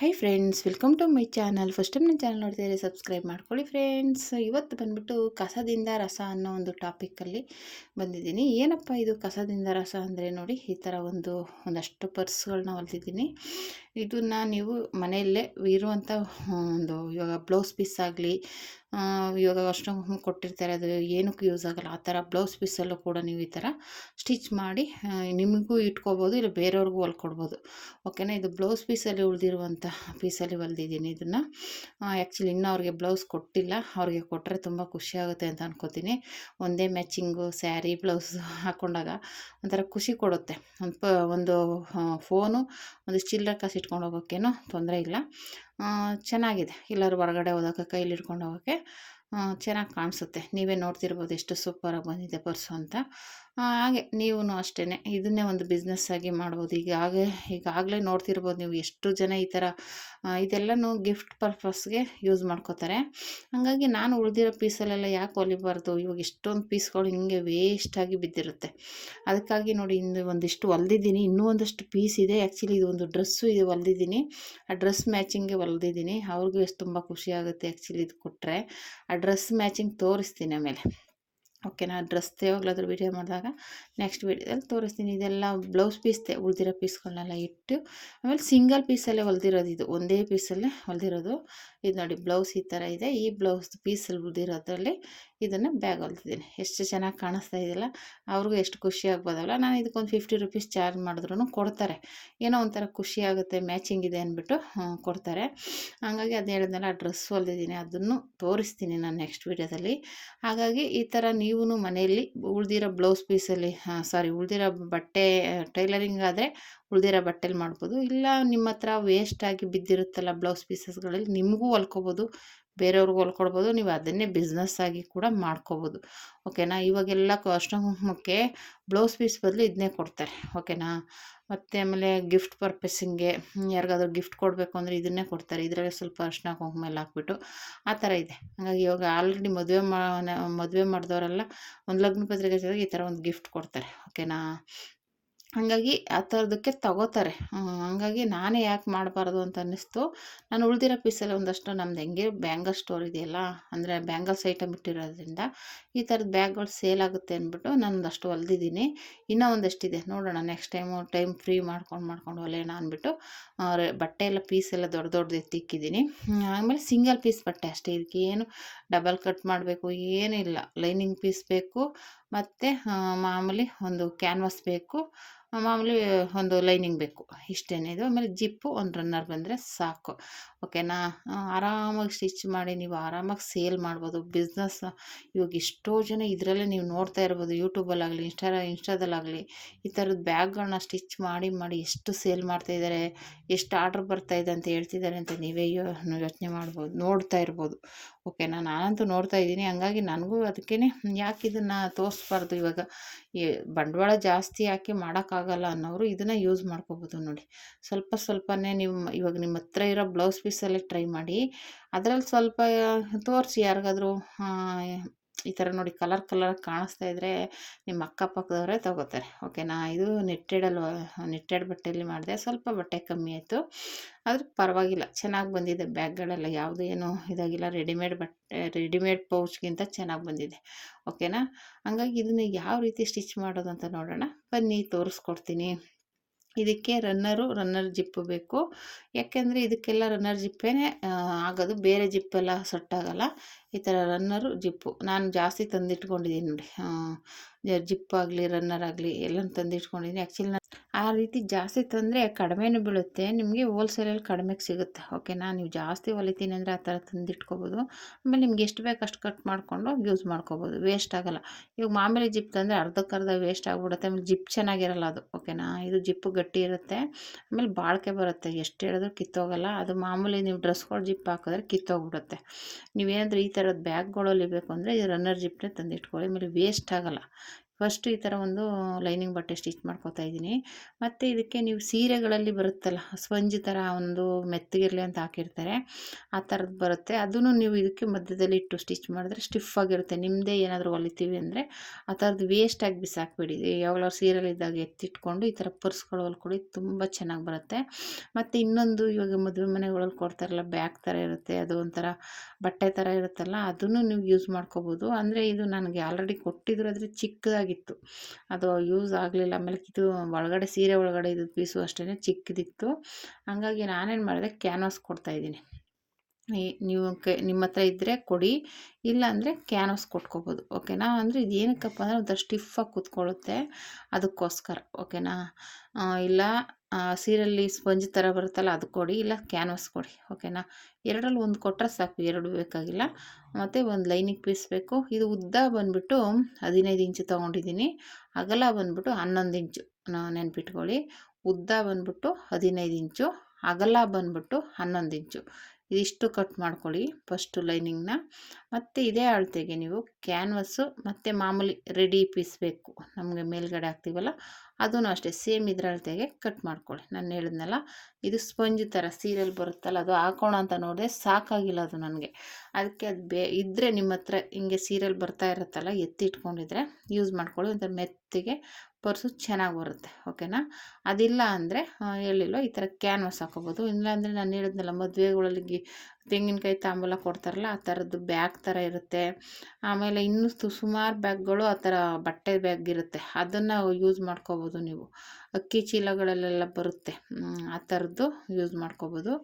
Hi friends welcome to my channel first time ನನ್ನ channel ನೋಡ್ತಿದ್ರೆ subscribe ಮಾಡ್ಕೊಳ್ಳಿ friends ಇವತ್ತು ಬಂದ್ಬಿಟ್ಟು ಕಸದಿಂದ ರಸ ಅನ್ನೋ ಒಂದು ಟಾಪಿಕಲ್ಲಿ ಬಂದಿದ್ದೀನಿ. ಏನಪ್ಪ ಇದು ಕಸದಿಂದ ರಸ ಅಂದರೆ ನೋಡಿ ಈ ಥರ ಒಂದು ಒಂದಷ್ಟು ಪರ್ಸ್ಗಳನ್ನ ಹೊಲ್ದಿದ್ದೀನಿ. ಇದನ್ನು ನೀವು ಮನೆಯಲ್ಲೇ ಇರುವಂಥ ಒಂದು ಇವಾಗ ಬ್ಲೌಸ್ ಪೀಸ್ ಆಗಲಿ ಇವಾಗ ಅಷ್ಟು ಕೊಟ್ಟಿರ್ತಾರೆ. ಅದು ಏನಕ್ಕೂ ಯೂಸ್ ಆಗಲ್ಲ. ಆ ಥರ ಬ್ಲೌಸ್ ಪೀಸಲ್ಲೂ ಕೂಡ ನೀವು ಈ ಥರ ಸ್ಟಿಚ್ ಮಾಡಿ ನಿಮಗೂ ಇಟ್ಕೋಬೋದು, ಇಲ್ಲ ಬೇರೆಯವ್ರಿಗೂ ಹೊಲ್ಕೊಡ್ಬೋದು ಓಕೆನಾ ಇದು ಬ್ಲೌಸ್ ಪೀಸಲ್ಲಿ ಉಳಿದಿರುವಂಥ ಪೀಸಲ್ಲಿ ಹೊಲ್ದಿದ್ದೀನಿ ಇದನ್ನು. ಆ್ಯಕ್ಚುಲಿ ಇನ್ನೂ ಅವ್ರಿಗೆ ಬ್ಲೌಸ್ ಕೊಟ್ಟಿಲ್ಲ. ಅವ್ರಿಗೆ ಕೊಟ್ಟರೆ ತುಂಬ ಖುಷಿಯಾಗುತ್ತೆ ಅಂತ ಅನ್ಕೋತೀನಿ. ಒಂದೇ ಮ್ಯಾಚಿಂಗು ಸ್ಯಾರಿ ಬ್ಲೌಸ್ ಹಾಕ್ಕೊಂಡಾಗ ಒಂಥರ ಖುಷಿ ಕೊಡುತ್ತೆ. ಒಂದು ಫೋನು ಒಂದು ಚಿಲ್ಲರೆ ಕಾಸು ಇಟ್ಕೊಂಡು ಹೋಗೋಕ್ಕೇನು ತೊಂದರೆ ಇಲ್ಲ. ಚೆನ್ನಾಗಿದೆ. ಎಲ್ಲರೂ ಹೊರಗಡೆ ಹೋದಾಗ ಕೈಲಿ ಹಿಡ್ಕೊಂಡು ಹೋಗೋಕ್ಕೆ ಚೆನ್ನಾಗಿ ಕಾಣಿಸುತ್ತೆ. ನೀವೇ ನೋಡ್ತಿರ್ಬೋದು ಎಷ್ಟು ಸೂಪರಾಗಿ ಬಂದಿದೆ ಪರ್ಸು ಅಂತ. ಹಾಗೆ ನೀವು ಅಷ್ಟೇ ಇದನ್ನೇ ಒಂದು ಬಿಸ್ನೆಸ್ ಆಗಿ ಮಾಡ್ಬೋದು. ಈಗ ಹಾಗೆ, ಈಗಾಗಲೇ ನೋಡ್ತಿರ್ಬೋದು ನೀವು ಎಷ್ಟು ಜನ ಈ ಥರ ಇದೆಲ್ಲನೂ ಗಿಫ್ಟ್ ಪರ್ಪಸ್ಗೆ ಯೂಸ್ ಮಾಡ್ಕೋತಾರೆ. ಹಾಗಾಗಿ ನಾನು ಉಳಿದಿರೋ ಪೀಸಲ್ಲೆಲ್ಲ ಯಾಕೆ ಹೊಲಿಬಾರ್ದು ಇವಾಗ ಎಷ್ಟೊಂದು ಪೀಸ್ಗಳು ಹಿಂಗೆ ವೇಸ್ಟಾಗಿ ಬಿದ್ದಿರುತ್ತೆ. ಅದಕ್ಕಾಗಿ ನೋಡಿ, ಇನ್ನು ಒಂದಿಷ್ಟು ಹೊಲ್ದಿದ್ದೀನಿ ಇನ್ನೂ ಒಂದಷ್ಟು ಪೀಸ್ ಇದೆ. ಆ್ಯಕ್ಚುಲಿ ಇದು ಒಂದು ಡ್ರೆಸ್ಸು ಇದು ಹೊಲ್ದಿದ್ದೀನಿ ಆ ಡ್ರೆಸ್ ಮ್ಯಾಚಿಂಗ್ಗೆ ಹೊಲ್ದಿದ್ದೀನಿ ಅವ್ರಿಗೂ ಎಷ್ಟು ತುಂಬ ಖುಷಿ ಆಗುತ್ತೆ ಆ್ಯಕ್ಚುಲಿ ಇದು ಕೊಟ್ಟರೆ ಆ ಡ್ರೆಸ್ ಮ್ಯಾಚಿಂಗ್ ತೋರಿಸ್ತೀನಿ ಆಮೇಲೆ. ಓಕೆನಾ ಡ್ರೆಸ್ ಯಾವಾಗಲಾದ್ರೂ ವೀಡಿಯೋ ಮಾಡಿದಾಗ ನೆಕ್ಸ್ಟ್ ವೀಡಿಯೋದಲ್ಲಿ ತೋರಿಸ್ತೀನಿ. ಇದೆಲ್ಲ ಬ್ಲೌಸ್ ಪೀಸ್ದೆ ಉಳಿದಿರೋ ಪೀಸ್ಗಳನ್ನೆಲ್ಲ ಇಟ್ಟು, ಆಮೇಲೆ ಸಿಂಗಲ್ ಪೀಸಲ್ಲೇ ಹೊಲ್ದಿರೋದು ಇದು. ಒಂದೇ ಪೀಸಲ್ಲೇ ಹೊಲ್ದಿರೋದು. ಇದು ನೋಡಿ ಬ್ಲೌಸ್ ಈ ಥರ ಇದೆ. ಈ ಬ್ಲೌಸ್ ಪೀಸಲ್ಲಿ ಉಳಿದಿರೋದ್ರಲ್ಲಿ ಇದನ್ನು ಬ್ಯಾಗ್ ಹೊಲ್ತಿದ್ದೀನಿ ಎಷ್ಟು ಚೆನ್ನಾಗಿ ಕಾಣಿಸ್ತಾ ಇದೆಯಲ್ಲ, ಅವ್ರಿಗೂ ಎಷ್ಟು ಖುಷಿ ಆಗ್ಬೋದಲ್ಲ. ನಾನು ಇದಕ್ಕೊಂದು ಫಿಫ್ಟಿ ರುಪೀಸ್ ಚಾರ್ಜ್ ಮಾಡಿದ್ರು ಕೊಡ್ತಾರೆ. ಏನೋ ಒಂಥರ ಖುಷಿ ಆಗುತ್ತೆ ಮ್ಯಾಚಿಂಗ್ ಇದೆ ಅಂದ್ಬಿಟ್ಟು ಕೊಡ್ತಾರೆ. ಹಾಗಾಗಿ ಅದು ಹೇಳಿದ್ನಲ್ಲ, ಆ ಡ್ರೆಸ್ ಹೊಲ್ದಿದ್ದೀನಿ ಅದನ್ನು ತೋರಿಸ್ತೀನಿ ನಾನು ನೆಕ್ಸ್ಟ್ ವೀಡಿಯೋದಲ್ಲಿ. ಹಾಗಾಗಿ ಈ ಥರ ನೀವು ಮನೆಯಲ್ಲಿ ಉಳ್ದಿರೋ ಬ್ಲೌಸ್ ಪೀಸಲ್ಲಿ ಸಾರಿ ಉಳ್ದಿರೋ ಬಟ್ಟೆ ಟೈಲರಿಂಗ್ ಆದರೆ ಉಳ್ದಿರೋ ಬಟ್ಟೆಲಿ ಮಾಡ್ಬೋದು. ಇಲ್ಲ ನಿಮ್ಮ ಹತ್ರ ವೇಸ್ಟಾಗಿ ಬಿದ್ದಿರುತ್ತಲ್ಲ ಬ್ಲೌಸ್ ಪೀಸಸ್ಗಳಲ್ಲಿ ನಿಮಗೂ ಹೊಲ್ಕೊಬೋದು. ಬೇರೆಯವ್ರಿಗೂ ಹೊಲ್ಕೊಡ್ಬೋದು, ನೀವು ಅದನ್ನೇ ಬಿಸ್ನೆಸ್ ಆಗಿ ಕೂಡ ಮಾಡ್ಕೋಬೋದು. ಓಕೆನಾ ಇವಾಗೆಲ್ಲ ಕುಂಕುಮಕ್ಕೆ ಬ್ಲೌಸ್ ಪೀಸ್ ಬದಲು ಇದನ್ನೇ ಕೊಡ್ತಾರೆ. ಓಕೆನಾ ಮತ್ತು ಆಮೇಲೆ ಗಿಫ್ಟ್ ಪರ್ಪಸ್ಸಿಂಗೆ ಯಾರಿಗಾದ್ರೂ ಗಿಫ್ಟ್ ಕೊಡಬೇಕು ಅಂದರೆ ಇದನ್ನೇ ಕೊಡ್ತಾರೆ. ಇದರಲ್ಲಿ ಸ್ವಲ್ಪ ಅರ್ಶಿನ ಎಲ್ಲ ಹಾಕ್ಬಿಟ್ಟು ಆ ಥರ ಇದೆ. ಹಾಗಾಗಿ ಇವಾಗ ಆಲ್ರೆಡಿ ಮದುವೆ ಮದುವೆ ಮಾಡಿದವರೆಲ್ಲ ಒಂದು ಲಗ್ನ ಪತ್ರಿಕೆ ಜೊತೆಗೆ ಈ ಥರ ಒಂದು ಗಿಫ್ಟ್ ಕೊಡ್ತಾರೆ. ಓಕೆನಾ ಹಾಗಾಗಿ ಆ ಥರದಕ್ಕೆ ತಗೋತಾರೆ. ಹಾಗಾಗಿ ನಾನೇ ಯಾಕೆ ಮಾಡಬಾರ್ದು ಅಂತ ಅನ್ನಿಸ್ತು. ನಾನು ಉಳಿದಿರೋ ಪೀಸಲ್ಲಿ ಒಂದಷ್ಟು ನಮ್ದು ಹೆಂಗೆ ಬ್ಯಾಂಗಲ್ ಸ್ಟೋರ್ ಇದೆಯಲ್ಲ, ಅಂದರೆ ಬ್ಯಾಂಗಲ್ಸ್ ಐಟಮ್ ಇಟ್ಟಿರೋದ್ರಿಂದ ಈ ಥರದ ಬ್ಯಾಗ್ಗಳು ಸೇಲ್ ಆಗುತ್ತೆ ಅಂದ್ಬಿಟ್ಟು ನಾನು ಒಂದಷ್ಟು ಹೊಲ್ದಿದ್ದೀನಿ. ಇನ್ನೂ ಒಂದಷ್ಟಿದೆ. ನೋಡೋಣ ನೆಕ್ಸ್ಟ್ ಟೈಮು ಟೈಮ್ ಫ್ರೀ ಮಾಡ್ಕೊಂಡು ಮಾಡ್ಕೊಂಡು ಹೊಲೆಯೋಣ ಅಂದ್ಬಿಟ್ಟು ಬಟ್ಟೆ ಎಲ್ಲ ಪೀಸ್ ಎಲ್ಲ ದೊಡ್ಡ ದೊಡ್ಡದು ಎತ್ತಿಕ್ಕಿದ್ದೀನಿ ಆಮೇಲೆ ಸಿಂಗಲ್ ಪೀಸ್ ಬಟ್ಟೆ ಅಷ್ಟೇ. ಇದಕ್ಕೆ ಏನು ಡಬಲ್ ಕಟ್ ಮಾಡಬೇಕು ಏನಿಲ್ಲ ಲೈನಿಂಗ್ ಪೀಸ್ ಬೇಕು, ಮತ್ತು ಮಾಮೂಲಿ ಒಂದು ಕ್ಯಾನ್ವಾಸ್ ಬೇಕು. ಮಾಮೂಲಿ ಒಂದು ಲೈನಿಂಗ್ ಬೇಕು. ಇಷ್ಟೇನೇ ಇದು. ಆಮೇಲೆ ಜಿಪ್ಪು ಒಂದು ರನ್ನರ್ ಬಂದರೆ ಸಾಕು. ಓಕೆನಾ ಆರಾಮಾಗಿ ಸ್ಟಿಚ್ ಮಾಡಿ ನೀವು ಆರಾಮಾಗಿ ಸೇಲ್ ಮಾಡ್ಬೋದು. ಬಿಸ್ನೆಸ್ ಇವಾಗ ಎಷ್ಟೋ ಜನ ಇದರಲ್ಲೇ ನೀವು ನೋಡ್ತಾ ಇರ್ಬೋದು. ಯೂಟ್ಯೂಬಲ್ಲಾಗಲಿ ಇನ್ಸ್ಟಾ ಇನ್ಸ್ಟಾದಲ್ಲಾಗಲಿ ಈ ಥರದ ಬ್ಯಾಗ್ಗಳನ್ನ ಸ್ಟಿಚ್ ಮಾಡಿ ಮಾಡಿ ಎಷ್ಟು ಸೇಲ್ ಮಾಡ್ತಾಯಿದ್ದಾರೆ ಎಷ್ಟು ಆರ್ಡ್ರ್ ಬರ್ತಾಯಿದೆ ಅಂತ ಹೇಳ್ತಿದ್ದಾರೆ ಅಂತ ನೀವೇ ಯೋಚನೆ ಮಾಡ್ಬೋದು, ನೋಡ್ತಾ ಇರ್ಬೋದು. ಓಕೆನಾ ನಾನಂತೂ ನೋಡ್ತಾ ಇದ್ದೀನಿ. ಹಂಗಾಗಿ ನನಗೂ ಅದಕ್ಕೇ ಯಾಕೆ ಇದನ್ನು ತೋರಿಸ್ಬಾರ್ದು ಇವಾಗ? ಬಂಡವಾಳ ಜಾಸ್ತಿ ಹಾಕಿ ಮಾಡೋಕ್ಕಾಗಲ್ಲ ಅನ್ನೋರು ಇದನ್ನು ಯೂಸ್ ಮಾಡ್ಕೋಬೋದು ನೋಡಿ. ಸ್ವಲ್ಪ ಸ್ವಲ್ಪನೇ ನೀವು ಇವಾಗ ನಿಮ್ಮ ಹತ್ರ ಇರೋ ಬ್ಲೌಸ್ ಪೀಸಲ್ಲೇ ಟ್ರೈ ಮಾಡಿ. ಅದರಲ್ಲಿ ಸ್ವಲ್ಪ ತೋರಿಸಿ ಯಾರಿಗಾದ್ರೂ ಈ ಥರ ನೋಡಿ ಕಲರ್ ಕಲರ್ ಕಾಣಿಸ್ತಾ ಇದ್ದರೆ ನಿಮ್ಮ ಅಕ್ಕಪಕ್ಕದವರೇ ತೊಗೋತಾರೆ. ಓಕೆನಾ ಇದು ನೆಟ್ಟೆಡಲ್ಲಿ ನೆಟ್ಟೆಡ್ ಬಟ್ಟೆಯಲ್ಲಿ ಮಾಡಿದೆ. ಸ್ವಲ್ಪ ಬಟ್ಟೆ ಕಮ್ಮಿ ಆಯಿತು. ಆದರೂ ಪರವಾಗಿಲ್ಲ. ಚೆನ್ನಾಗಿ ಬಂದಿದೆ. ಬ್ಯಾಗ್ಗಳೆಲ್ಲ ಯಾವುದು ಏನು ಇದಾಗಿಲ್ಲ. ರೆಡಿಮೇಡ್ ಬಟ್ಟೆ ರೆಡಿಮೇಡ್ ಪೌಚ್ಗಿಂತ ಚೆನ್ನಾಗಿ ಬಂದಿದೆ. ಓಕೆನಾ ಹಂಗಾಗಿ ಇದನ್ನು ಯಾವ ರೀತಿ ಸ್ಟಿಚ್ ಮಾಡೋದು ಅಂತ ನೋಡೋಣ. ಬನ್ನಿ, ತೋರಿಸ್ಕೊಡ್ತೀನಿ. ಇದಕ್ಕೆ ರನ್ನರು ರನ್ನರ್ ಜಿಪ್ಪು ಬೇಕು. ಯಾಕೆಂದರೆ ಇದಕ್ಕೆಲ್ಲ ರನ್ನರ್ ಜಿಪ್ಪೇ ಆಗೋದು, ಬೇರೆ ಜಿಪ್ಪೆಲ್ಲ ಸೊಟ್ಟಾಗಲ್ಲ. ಈ ಥರ ರನ್ನರು ಜಿಪ್ಪು ನಾನು ಜಾಸ್ತಿ ತಂದಿಟ್ಕೊಂಡಿದ್ದೀನಿ ನೋಡಿ. ಜಿಪ್ ಆಗಲಿ ರನ್ನರ್ ಆಗಲಿ ಎಲ್ಲ ತಂದಿಟ್ಕೊಂಡಿದ್ದೀನಿ. ಆ್ಯಕ್ಚುಲಿ ಆ ರೀತಿ ಜಾಸ್ತಿ ತಂದರೆ ಕಡಿಮೆನೂ ಬೀಳುತ್ತೆ. ನಿಮಗೆ ಹೋಲ್ಸೇಲಲ್ಲಿ ಕಡಿಮೆಗೆ ಸಿಗುತ್ತೆ. ಓಕೆನಾ ನೀವು ಜಾಸ್ತಿ ಹೊಲಿತೀನಿ ಅಂದರೆ ಆ ಥರ ತಂದಿಟ್ಕೋಬೋದು. ಆಮೇಲೆ ನಿಮ್ಗೆ ಎಷ್ಟು ಬೇಕು ಅಷ್ಟು ಕಟ್ ಮಾಡಿಕೊಂಡು ಯೂಸ್ ಮಾಡ್ಕೋಬೋದು. ವೇಸ್ಟ್ ಆಗೋಲ್ಲ. ಇವಾಗ ಮಾಮೂಲಿ ಜಿಪ್ ತಂದರೆ ಅರ್ಧಕ್ಕರ್ಧ ವೇಸ್ಟ್ ಆಗಿಬಿಡುತ್ತೆ. ಆಮೇಲೆ ಜಿಪ್ ಚೆನ್ನಾಗಿರಲ್ಲ ಅದು. ಓಕೆನಾ ಇದು ಜಿಪ್ಪು ಗಟ್ಟಿ ಇರುತ್ತೆ. ಆಮೇಲೆ ಬಾಳಿಕೆ ಬರುತ್ತೆ. ಎಷ್ಟು ಹೇಳಿದ್ರು ಕಿತ್ತೋಗಲ್ಲ. ಅದು ಮಾಮೂಲಿ ನೀವು ಡ್ರೆಸ್ಗಳು ಜಿಪ್ ಹಾಕಿದ್ರೆ ಕಿತ್ತೋಗ್ಬಿಡುತ್ತೆ. ನೀವೇನಾದರೂ ಈ ಥರದ ಬ್ಯಾಗ್ಗಳು ಹೊಲಿಬೇಕು ಅಂದರೆ ಈ ರನ್ನರ್ ಜಿಪ್ನೇ ತಂದಿಟ್ಕೊಳ್ಳಿ. ಆಮೇಲೆ ವೇಸ್ಟ್ ಆಗೋಲ್ಲ. ಫಸ್ಟ್ ಈ ಥರ ಒಂದು ಲೈನಿಂಗ್ ಬಟ್ಟೆ ಸ್ಟಿಚ್ ಮಾಡ್ಕೊತಾ ಇದ್ದೀನಿ. ಮತ್ತು ಇದಕ್ಕೆ ನೀವು ಸೀರೆಗಳಲ್ಲಿ ಬರುತ್ತಲ್ಲ, ಸ್ಪಂಜ್ ಥರ ಒಂದು ಮೆತ್ತಗಿರಲಿ ಅಂತ ಹಾಕಿರ್ತಾರೆ, ಆ ಥರದ್ದು ಬರುತ್ತೆ. ಅದನ್ನು ನೀವು ಇದಕ್ಕೆ ಮಧ್ಯದಲ್ಲಿ ಇಟ್ಟು ಸ್ಟಿಚ್ ಮಾಡಿದ್ರೆ ಸ್ಟಿಫ್ ಆಗಿರುತ್ತೆ. ನಿಮ್ಮದೇ ಏನಾದರೂ ಹೊಲಿತೀವಿ ಅಂದರೆ ಆ ಥರದ್ದು ವೇಸ್ಟಾಗಿ ಬಿಸಾಕ್ಬಿಡಿ. ಯಾವಾಗಲೂ ಸೀರೆಲಿದ್ದಾಗ ಎತ್ತಿಟ್ಕೊಂಡು ಈ ಥರ ಪರ್ಸ್ಗಳು ಹೊಲ್ಕೊಡಿ ತುಂಬ ಚೆನ್ನಾಗಿ ಬರುತ್ತೆ. ಮತ್ತು ಇನ್ನೊಂದು ಇವಾಗ ಮದುವೆ ಮನೆಗಳಲ್ಲಿ ಕೊಡ್ತಾರಲ್ಲ, ಬ್ಯಾಗ್ ಥರ ಇರುತ್ತೆ, ಅದು ಒಂಥರ ಬಟ್ಟೆ ಥರ ಇರುತ್ತಲ್ಲ, ಅದನ್ನು ನೀವು ಯೂಸ್ ಮಾಡ್ಕೋಬೋದು. ಅಂದರೆ ಇದು ನನಗೆ ಆಲ್ರೆಡಿ ಕೊಟ್ಟಿದ್ರು, ಆದರೆ ಚಿಕ್ಕದಾಗಿತ್ತು ಅದು ಯೂಸ್ ಆಗಲಿಲ್ಲ. ಆಮೇಲೆ ಇದು ಒಳಗಡೆ ಸೀರೆ ಒಳಗಡೆ ಇದು ಪೀಸು ಅಷ್ಟೇ ಚಿಕ್ಕದಿತ್ತು. ಹಂಗಾಗಿ ನಾನೇನು ಮಾಡಿದೆ ಕ್ಯಾನ್ವಾಸ್ ಕೊಡ್ತಾಯಿದ್ದೀನಿ ನೀವು ಕೆ, ನಿಮ್ಮ ಹತ್ರ ಇದ್ದರೆ ಕೊಡಿ, ಇಲ್ಲ ಅಂದರೆ ಕ್ಯಾನ್ವಾಸ್ ಕೊಟ್ಕೋಬೋದು. ಓಕೆನಾ? ಅಂದರೆ ಇದು ಏನಕ್ಕಪ್ಪ ಅಂದರೆ ಒಂಥರ ಸ್ಟಿಫಾಗಿ ಕೂತ್ಕೊಳ್ಳುತ್ತೆ. ಅದಕ್ಕೋಸ್ಕರ. ಓಕೆನಾ? ಇಲ್ಲ ಸೀರೆಯಲ್ಲಿ ಸ್ಪಂಜ್ ಥರ ಬರುತ್ತಲ್ಲ ಅದು ಕೊಡಿ, ಇಲ್ಲ ಕ್ಯಾನ್ವಾಸ್ ಕೊಡಿ ಓಕೆನಾ ಎರಡರಲ್ಲಿ ಒಂದು ಕೊಟ್ಟರೆ ಸಾಕು, ಎರಡು ಬೇಕಾಗಿಲ್ಲ. ಮತ್ತು ಒಂದು ಲೈನಿಗೆ ಪೀಸ್ ಬೇಕು. ಇದು ಉದ್ದ ಬಂದುಬಿಟ್ಟು ಹದಿನೈದು ಇಂಚು ತೊಗೊಂಡಿದ್ದೀನಿ. ಅಗಲ ಬಂದುಬಿಟ್ಟು ಹನ್ನೊಂದು ಇಂಚು ನೆನ್ಪಿಟ್ಕೊಳ್ಳಿ. ಉದ್ದ ಬಂದುಬಿಟ್ಟು ಹದಿನೈದು ಇಂಚು, ಅಗಲ ಬಂದುಬಿಟ್ಟು ಹನ್ನೊಂದು ಇಂಚು. ಇದಿಷ್ಟು ಕಟ್ ಮಾಡ್ಕೊಳ್ಳಿ ಫಸ್ಟು ಲೈನಿಂಗ್ನ ಮತ್ತು ಇದೇ ಅಳತೆಗೆ ನೀವು ಕ್ಯಾನ್ವಸ್ಸು ಮತ್ತು ಮಾಮೂಲಿ ರೆಡಿ ಪೀಸ್ ಬೇಕು. ನಮಗೆ ಮೇಲ್ಗಡೆ ಹಾಕ್ತೀವಲ್ಲ ಅದೂ ಅಷ್ಟೇ, ಸೇಮ್ ಇದರಳತೆಗೆ ಕಟ್ ಮಾಡ್ಕೊಳ್ಳಿ. ನಾನು ಹೇಳಿದ್ನಲ್ಲ, ಇದು ಸ್ಪಂಜ್ ಥರ ಸೀರಿಯಲ್ ಬರುತ್ತಲ್ಲ, ಅದು ಹಾಕೋಣ ಅಂತ ನೋಡಿದೆ ಸಾಕಾಗಿಲ್ಲ ಅದು ನನಗೆ. ಅದಕ್ಕೆ ಅದು ಬೇ ಇದ್ದರೆ ನಿಮ್ಮ ಹತ್ರ ಹಿಂಗೆ ಸೀರಿಯಲ್ ಬರ್ತಾ ಇರುತ್ತಲ್ಲ ಎತ್ತಿ ಇಟ್ಕೊಂಡಿದ್ರೆ ಯೂಸ್ ಮಾಡ್ಕೊಳ್ಳಿ, ಒಂಥರ ಮೆತ್ತಿಗೆ ಪರ್ಸು ಚೆನ್ನಾಗಿ ಬರುತ್ತೆ ಓಕೆನಾ ಅದಿಲ್ಲ ಅಂದರೆ ಹೇಳಿಲ್ಲ ಈ ಥರ ಕ್ಯಾನ್ವಾಸ್ ಹಾಕೋಬೋದು. ಇಲ್ಲಾಂದರೆ ನಾನು ಹೇಳಿದ್ನಲ್ಲ, ಮದುವೆಗಳಲ್ಲಿ ತೆಂಗಿನಕಾಯಿ ತಾಂಬೂಲ ಕೊಡ್ತಾರಲ್ಲ, ಆ ಥರದ್ದು ಬ್ಯಾಗ್ ಥರ ಇರುತ್ತೆ. ಆಮೇಲೆ ಇನ್ನೂ ಸುಮಾರು ಬ್ಯಾಗ್ಗಳು ಆ ಥರ ಬಟ್ಟೆ ಬ್ಯಾಗ್ ಇರುತ್ತೆ. ಅದನ್ನು ಯೂಸ್ ಮಾಡ್ಕೋಬೋದು ನೀವು. ಅಕ್ಕಿ ಚೀಲಗಳಲ್ಲೆಲ್ಲ ಬರುತ್ತೆ. ಆ ಥರದ್ದು ಯೂಸ್ ಮಾಡ್ಕೋಬೋದು.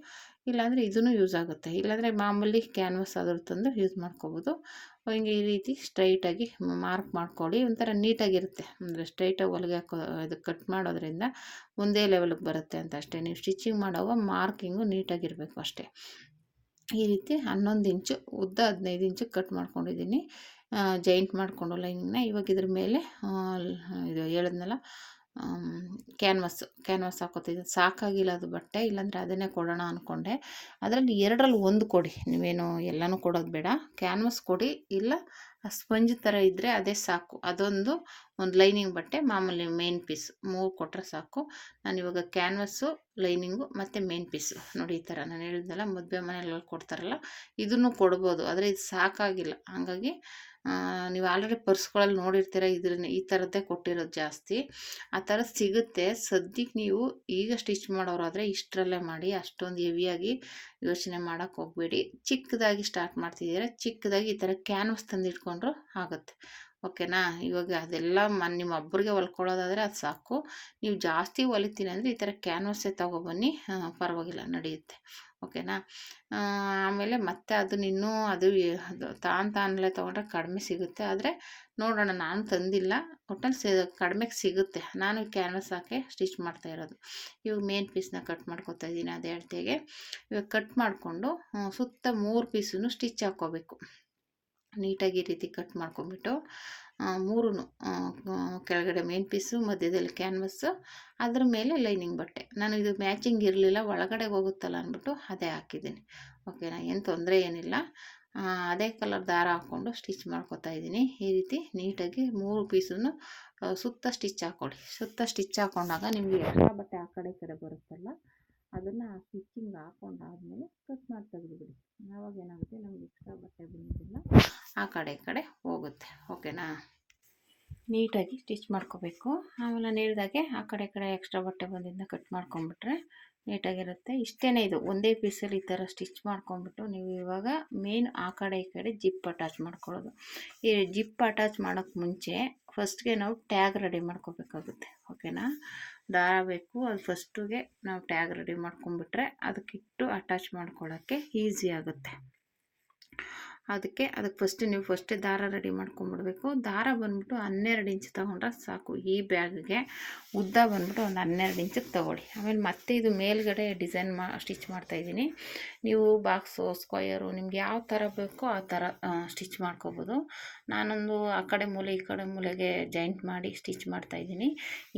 ಇಲ್ಲಾಂದರೆ ಇದೂ ಯೂಸ್ ಆಗುತ್ತೆ. ಇಲ್ಲಾಂದರೆ ಮಾಮೂಲಿ ಕ್ಯಾನ್ವಸ್ ಆದರೂ ತಂದು ಯೂಸ್ ಮಾಡ್ಕೋಬೋದು. ಹಿಂಗೆ ಈ ರೀತಿ ಸ್ಟ್ರೈಟಾಗಿ ಮಾರ್ಕ್ ಮಾಡ್ಕೊಳ್ಳಿ. ಒಂಥರ ನೀಟಾಗಿರುತ್ತೆ. ಅಂದರೆ ಸ್ಟ್ರೈಟಾಗಿ ಹೊಲಿಗೆ ಹಾಕೋ, ಇದು ಕಟ್ ಮಾಡೋದ್ರಿಂದ ಒಂದೇ ಲೆವೆಲ್ಗೆ ಬರುತ್ತೆ ಅಂತ ಅಷ್ಟೇ. ನೀವು ಸ್ಟಿಚಿಂಗ್ ಮಾಡೋವಾಗ ಮಾರ್ಕಿಂಗು ನೀಟಾಗಿರಬೇಕು ಅಷ್ಟೇ. ಈ ರೀತಿ ಹನ್ನೊಂದು ಇಂಚು ಉದ್ದ ಹದಿನೈದು ಇಂಚು ಕಟ್ ಮಾಡ್ಕೊಂಡಿದ್ದೀನಿ. ಜಾಯಿಂಟ್ ಮಾಡಿಕೊಂಡು ಲೈನಿಂಗ್ನ ಇವಾಗ ಇದ್ರ ಮೇಲೆ ಇದು ಹೇಳಿದ್ನಲ್ಲ ಕ್ಯಾನ್ವಸ್ ಕ್ಯಾನ್ವಾಸ್ ಹಾಕೋತಿದ್ದೀನಿ ಸಾಕಾಗಿಲ್ಲ ಅದು ಬಟ್ಟೆ, ಇಲ್ಲಾಂದರೆ ಅದನ್ನೇ ಕೊಡೋಣ ಅಂದ್ಕೊಂಡೆ ಅದರಲ್ಲಿ ಎರಡರಲ್ಲಿ ಒಂದು ಕೊಡಿ. ನೀವೇನು ಎಲ್ಲನೂ ಕೊಡೋದು ಬೇಡ. ಕ್ಯಾನ್ವಸ್ ಕೊಡಿ. ಇಲ್ಲ ಸ್ಪಂಜ್ ಥರ ಇದ್ದರೆ ಅದೇ ಸಾಕು. ಅದೊಂದು ಒಂದು ಲೈನಿಂಗ್ ಬಟ್ಟೆ, ಮಾಮೂಲಿ ಮೇನ್ ಪೀಸ್ ಮೂರು ಕೊಟ್ಟರೆ ಸಾಕು. ನಾನು ಇವಾಗ ಕ್ಯಾನ್ವಸ್ಸು ಲೈನಿಂಗು ಮತ್ತು ಮೇನ್ ಪೀಸು ನೋಡಿ ಈ ಥರ ನಾನು ಹೇಳಿದ್ನಲ್ಲ, ಮದುವೆ ಮನೆಯಲ್ಲಿ ಕೊಡ್ತಾರಲ್ಲ, ಇದನ್ನು ಕೊಡ್ಬೋದು. ಆದರೆ ಇದು ಸಾಕಾಗಿಲ್ಲ. ಹಾಗಾಗಿ ನೀವು ಆಲ್ರೆಡಿ ಪರ್ಸ್ಗಳಲ್ಲಿ ನೋಡಿರ್ತೀರ ಇದ್ರನ್ನ ಈ ಥರದ್ದೇ ಕೊಟ್ಟಿರೋದು ಜಾಸ್ತಿ. ಆ ಥರ ಸಿಗುತ್ತೆ. ಸದ್ಯಕ್ಕೆ ನೀವು ಈಗ ಸ್ಟಿಚ್ ಮಾಡೋರಾದರೆ ಇಷ್ಟರಲ್ಲೇ ಮಾಡಿ, ಅಷ್ಟೊಂದು ಹೆವಿಯಾಗಿ ಯೋಚನೆ ಮಾಡೋಕ್ಕೆ ಹೋಗಬೇಡಿ. ಚಿಕ್ಕದಾಗಿ ಸ್ಟಾರ್ಟ್ ಮಾಡ್ತಿದ್ದೀರ, ಚಿಕ್ಕದಾಗಿ ಈ ಥರ ಕ್ಯಾನ್ವಸ್ ತಂದಿಟ್ಕೊಂಡ್ರು ಆಗುತ್ತೆ. ಓಕೆನಾ? ಇವಾಗ ಅದೆಲ್ಲ ಮನ್ ನಿಮ್ಮ ಒಬ್ಬರಿಗೆ ಹೊಲ್ಕೊಳ್ಳೋದಾದರೆ ಅದು ಸಾಕು. ನೀವು ಜಾಸ್ತಿ ಹೊಲಿತೀನಿ ಅಂದರೆ ಈ ಥರ ಕ್ಯಾನ್ವಸ್ಸೇ ತೊಗೊಬನ್ನಿ. ಪರವಾಗಿಲ್ಲ, ನಡೆಯುತ್ತೆ. ಓಕೆನಾ? ಆಮೇಲೆ ಮತ್ತೆ ಅದನ್ನ ಇನ್ನೂ ಅದು ತಾನು ತಾನಲ್ಲೇ ತೊಗೊಂಡ್ರೆ ಕಡಿಮೆ ಸಿಗುತ್ತೆ. ಆದರೆ ನೋಡೋಣ, ನಾನು ತಂದಿಲ್ಲ. ಒಟ್ಟಲ್ಲಿ ಸಿ, ಕಡಿಮೆಗೆ ಸಿಗುತ್ತೆ. ನಾನು ಕ್ಯಾನ್ವಸ್ ಹಾಕಿ ಸ್ಟಿಚ್ ಮಾಡ್ತಾ ಇರೋದು. ಇವಾಗ ಮೇನ್ ಪೀಸ್ನ ಕಟ್ ಮಾಡ್ಕೊತಾ ಇದ್ದೀನಿ ಅದೇ ಅಳತೆಗೆ. ಇವಾಗ ಕಟ್ ಮಾಡಿಕೊಂಡು ಸುತ್ತ ಮೂರು ಪೀಸನ್ನು ಸ್ಟಿಚ್ ಹಾಕ್ಕೋಬೇಕು ನೀಟಾಗಿ ಈ ರೀತಿ ಕಟ್ ಮಾಡ್ಕೊಂಬಿಟ್ಟು ಮೂರೂ ಕೆಳಗಡೆ ಮೇನ್ ಪೀಸು ಮಧ್ಯದಲ್ಲಿ ಕ್ಯಾನ್ವಸ್ಸು ಅದ್ರ ಮೇಲೆ ಲೈನಿಂಗ್ ಬಟ್ಟೆ. ನಾನು ಇದು ಮ್ಯಾಚಿಂಗ್ ಇರಲಿಲ್ಲ, ಒಳಗಡೆ ಹೋಗುತ್ತಲ್ಲ ಅಂದ್ಬಿಟ್ಟು ಅದೇ ಹಾಕಿದ್ದೀನಿ. ಓಕೆನಾ? ಏನು ತೊಂದರೆ ಏನಿಲ್ಲ. ಅದೇ ಕಲರ್ ದಾರ ಹಾಕ್ಕೊಂಡು ಸ್ಟಿಚ್ ಮಾಡ್ಕೊತಾ ಇದ್ದೀನಿ. ಈ ರೀತಿ ನೀಟಾಗಿ ಮೂರು ಪೀಸನ್ನು ಸುತ್ತ ಸ್ಟಿಚ್ ಹಾಕ್ಕೊಡಿ ಸುತ್ತ ಸ್ಟಿಚ್ ಹಾಕ್ಕೊಂಡಾಗ ನಿಮಗೆ ಎಲ್ಲ ಬಟ್ಟೆ ಆ ಕಡೆ ಕಡೆ ಬರುತ್ತಲ್ಲ, ಅದನ್ನು ಸ್ಟಿಚ್ಚಿಂಗ್ ಹಾಕ್ಕೊಂಡಾದ್ಮೇಲೆ ಕಟ್ ಮಾಡಿ ತೆಗೆದುಬಿಡಿ ಆವಾಗ ಏನಾಗುತ್ತೆ, ನಮ್ಗೆ ಎಕ್ಸ್ಟ್ರಾ ಬಟ್ಟೆ ಬಂದಿಲ್ಲ. ಆ ಕಡೆ ಈ ಕಡೆ ಹೋಗುತ್ತೆ. ಓಕೆನಾ? ನೀಟಾಗಿ ಸ್ಟಿಚ್ ಮಾಡ್ಕೋಬೇಕು. ಆಮೇಲೆ ನಾನು ಹೇಳಿದಾಗೆ ಆ ಕಡೆ ಕಡೆ ಎಕ್ಸ್ಟ್ರಾ ಬಟ್ಟೆ ಬಂದಿದ್ದ ಕಟ್ ಮಾಡ್ಕೊಂಬಿಟ್ರೆ ನೀಟಾಗಿರುತ್ತೆ. ಇಷ್ಟೇ ಇದು. ಒಂದೇ ಪೀಸಲ್ಲಿ ಈ ಥರ ಸ್ಟಿಚ್ ಮಾಡ್ಕೊಂಬಿಟ್ಟು ನೀವು ಇವಾಗ ಮೇನ್ ಆ ಕಡೆ ಈ ಕಡೆ ಜಿಪ್ ಅಟ್ಯಾಚ್ ಮಾಡ್ಕೊಳ್ಳೋದು. ಈ ಜಿಪ್ ಅಟ್ಯಾಚ್ ಮಾಡೋಕ್ಕೆ ಮುಂಚೆ ಫಸ್ಟ್ಗೆ ನಾವು ಟ್ಯಾಗ್ ರೆಡಿ ಮಾಡ್ಕೋಬೇಕಾಗುತ್ತೆ. ಓಕೆನಾ? ದಾರ ಬೇಕು ಅದು ಫಸ್ಟಿಗೆ ನಾವು ಟ್ಯಾಗ್ ರೆಡಿ ಮಾಡ್ಕೊಂಬಿಟ್ರೆ ಅದಕ್ಕಿಟ್ಟು ಅಟ್ಯಾಚ್ ಮಾಡ್ಕೊಳ್ಳೋಕ್ಕೆ ಈಸಿ ಆಗುತ್ತೆ. ಅದಕ್ಕೆ ಅದಕ್ಕೆ ಫಸ್ಟ್ ನೀವು ಫಸ್ಟ್ ದಾರ ರೆಡಿ ಮಾಡ್ಕೊಂಬಿಡ್ಬೇಕು. ದಾರ ಬಂದ್ಬಿಟ್ಟು ಹನ್ನೆರಡು ಇಂಚ್ ತೊಗೊಂಡ್ರೆ ಸಾಕು. ಈ ಬ್ಯಾಗ್ಗೆ ಉದ್ದ ಬಂದ್ಬಿಟ್ಟು ಒಂದು ಹನ್ನೆರಡು ಇಂಚಿಗೆ ತೊಗೊಳ್ಳಿ. ಆಮೇಲೆ ಮತ್ತೆ ಇದು ಮೇಲ್ಗಡೆ ಡಿಸೈನ್ ಮಾ ಸ್ಟಿಚ್ ಮಾಡ್ತಾಯಿದ್ದೀನಿ ನೀವು ಬಾಕ್ಸು ಸ್ಕ್ವಯರು ನಿಮ್ಗೆ ಯಾವ ಥರ ಬೇಕೋ ಆ ಥರ ಸ್ಟಿಚ್ ಮಾಡ್ಕೋಬೋದು. ನಾನೊಂದು ಆ ಕಡೆ ಮೂಲೆ, ಈ ಕಡೆ ಮೂಲೆಗೆ ಜಾಯಿಂಟ್ ಮಾಡಿ ಸ್ಟಿಚ್ ಮಾಡ್ತಾಯಿದ್ದೀನಿ